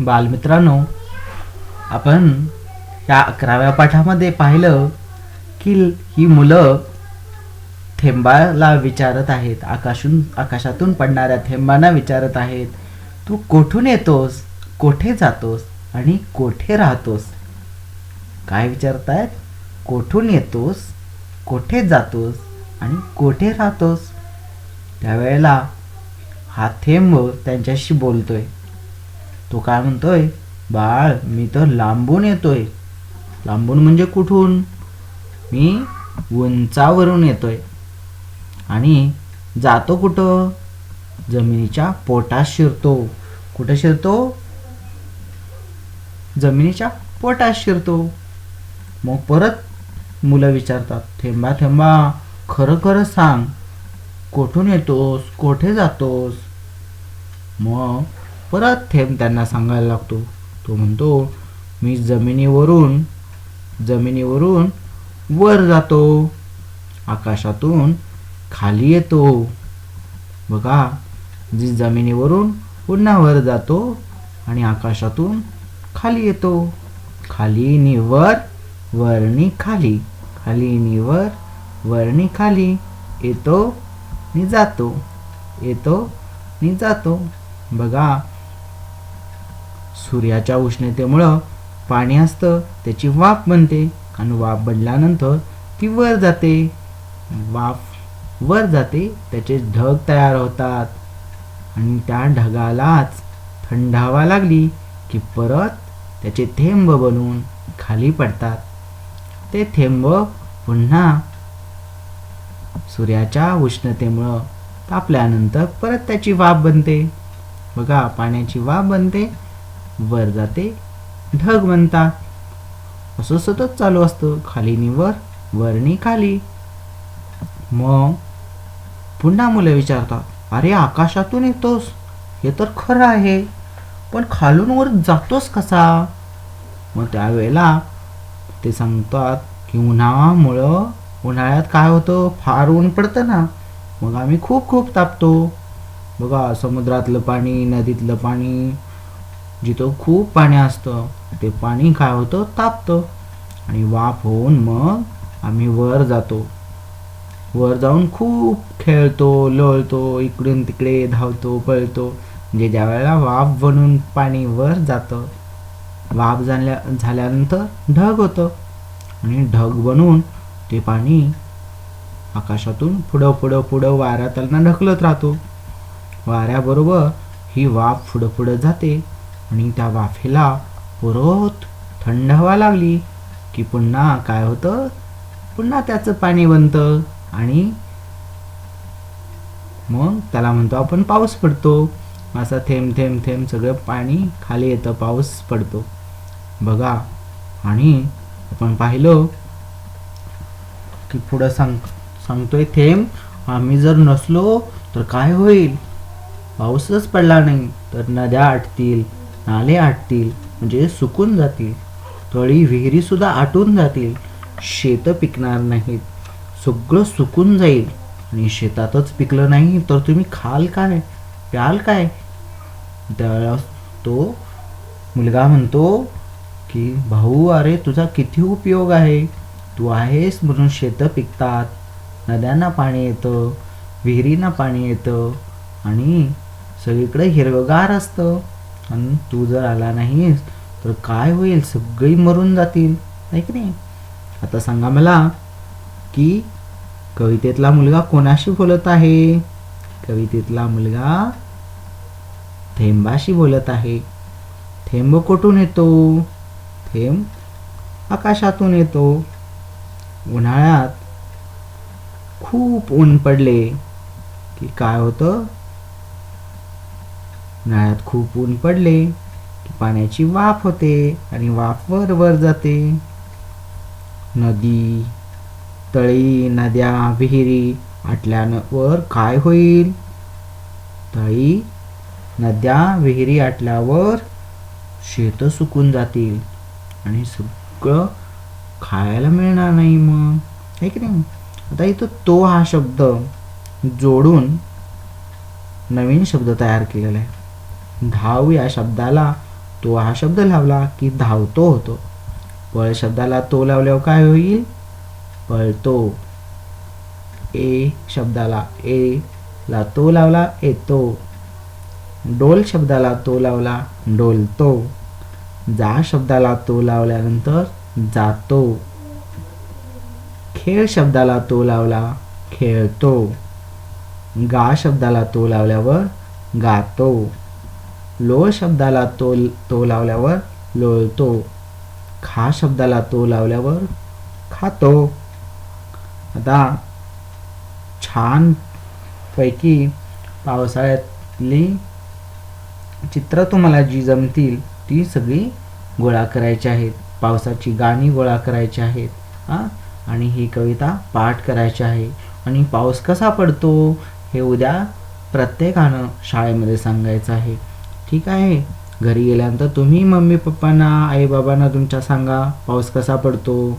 बालमित्रांनो आपण या अकराव्या पाठामध्ये पाहिलं की ही मुलं थेंबाला विचारत आहेत आकाशून आकाशातून पडणाऱ्या थेंबांना विचारत आहेत तू कोठून येतोस? कोठे जातोस? आणि कोठे राहतोस? काय विचारतायत? कोठून येतोस? कोठे जातोस? आणि कोठे राहतोस? त्यावेळेला हा थेंब त्यांच्याशी बोलतोय. तो काय म्हणतोय? बाळ मी तर लांबून येतोय. लांबून म्हणजे कुठून? मी उंचावरून येतोय. आणि जातो कुठं? जमिनीच्या पोटात शिरतो. कुठं शिरतो? जमिनीच्या पोटात शिरतो. मग परत मुलं विचारतात थेंबा थेंबा खरं खरं सांग. कुठून येतोस? कोठे जातोस? मग परत थेंब त्यांना सांगायला लागतो. तो म्हणतो मी जमिनीवरून जमिनीवरून वर जातो. आकाशातून खाली येतो. बघा जी जमिनीवरून पुन्हा वर जातो आणि आकाशातून खाली येतो. खाली निवर वरणी खाली. खाली निवर वरणी खाली. येतो नि जातो. येतो नि जातो. बघा सूर्याच्या उष्णतेमुळं पाणी असतं त्याची वाफ बनते आणि वाफ बनल्यानंतर ती वर जाते. वाफ वर जाते त्याचे ढग तयार होतात. आणि त्या ढगालाच थंडावा लागली की परत त्याचे थेंब बनून खाली पडतात. ते थेंब पुन्हा सूर्याच्या उष्णतेमुळं तापल्यानंतर परत त्याची वाफ बनते. बघा पाण्याची वाफ बनते वर जाते. ढग बनतात असं सतत चालू असतं. खालीनी वर वरणी खाली. मग पुन्हा मुलं विचारतात अरे आकाशातून येतोस? हे तर खरं आहे. पण खालून वर जातोस कसा? मग त्यावेळेला ते सांगतात की उन्हामुळं उन्हाळ्यात काय होतं? फार ऊन पडतं ना. मग आम्ही खूप खूप तापतो. बघा समुद्रातलं पाणी नदीतलं पाणी जिथं खूप पाणी असतं ते पाणी काय होतं? तापतं. आणि वाफ होऊन मग आम्ही वर जातो. वर जाऊन खूप खेळतो लोळतो इकडून तिकडे धावतो पळतो. म्हणजे ज्या वेळेला वाफ बनून पाणी वर जातं वाफ झाल्या झाल्यानंतर ढग होतं. आणि ढग बनून ते पाणी आकाशातून पुढं पुढं पुढं वाऱ्यातला ढकलत राहतो. वाऱ्याबरोबर ही वाफ पुढं पुढं जाते. आणि त्या वाफेला परत थंड हवा लागली की पुन्हा काय होतं? पुन्हा त्याचं पाणी बनतं आणि मग त्याला म्हणतो आपण पाऊस पडतो. असा थेंब थेंब थेंब सगळं पाणी खाली येतं पाऊस पडतो. बघा. आणि आपण पाहिलं की पुढं सांग सांगतोय थेंब आम्ही जर नसलो तर काय होईल? पाऊसच पडला नाही तर नद्या आटतील. नाले आटतील म्हणजे सुकून जातील. तळी विहिरीसुद्धा आटून जातील. शेतं पिकणार नाहीत. सगळं सुकून जाईल. आणि शेतातच पिकलं नाही तर तुम्ही खाल काय प्याल काय? त्यावेळेला तो मुलगा म्हणतो की भाऊ अरे तुझा किती उपयोग आहे? तू आहेस म्हणून शेतं पिकतात. नद्यांना पाणी येतं विहिरींना पाणी येतं आणि सगळीकडे हिरवगार असतं. आणि तू जर आला नाहीस तर काय होईल? सगळी मरून जातील. आहे की नाही? आता सांगा मला की कवितेतला मुलगा कोणाशी बोलत आहे? कवितेतला मुलगा थेंबाशी बोलत आहे. थेंब कुठून येतो? थेंब आकाशातून येतो. उन्हाळ्यात खूप ऊन पडले की काय होतं? उन्हाळ्यात खूप ऊन पडले की पाण्याची वाफ होते आणि वाफ वर वर जाते. नदी तळी नद्या विहिरी आटल्यावर काय होईल? तळी नद्या विहिरी आटल्यावर शेतं सुकून जातील आणि सगळं खायला मिळणार नाही मग. आहे की नाही? आता इथं तो हा शब्द जोडून नवीन शब्द तयार केलेला आहे. धाव या शब्दाला तो हा शब्द लावला की धावतो होतो. पळ शब्दाला तो लावल्यावर काय होईल? पळतो ए शब्दाला ए ला तो लावला येतो डोल शब्दाला तो लावला डोलतो जा शब्दाला तो लावल्यानंतर जातो. खेळ शब्दाला तो लावला खेळतो. गा शब्दाला तो लावल्यावर गातो. लोळ शब्दाला तो तो लावल्यावर लोळतो खा शब्दाला तो लावल्यावर खातो. आता छान पैकी पावसाळ्यातली चित्र तुम्हाला जी जमतील ती सगळी गोळा करायची आहेत. पावसाची गाणी गोळा करायची आहेत हां? आणि ही कविता पाठ करायची आहे. आणि पाऊस कसा पडतो हे उद्या प्रत्येकानं शाळेमध्ये सांगायचं आहे. ठीक आहे. घरी गेल्यानंतर तुम्ही मम्मी पप्पांना आई बाबांना तुमच्या सांगा पाऊस कसा पडतो?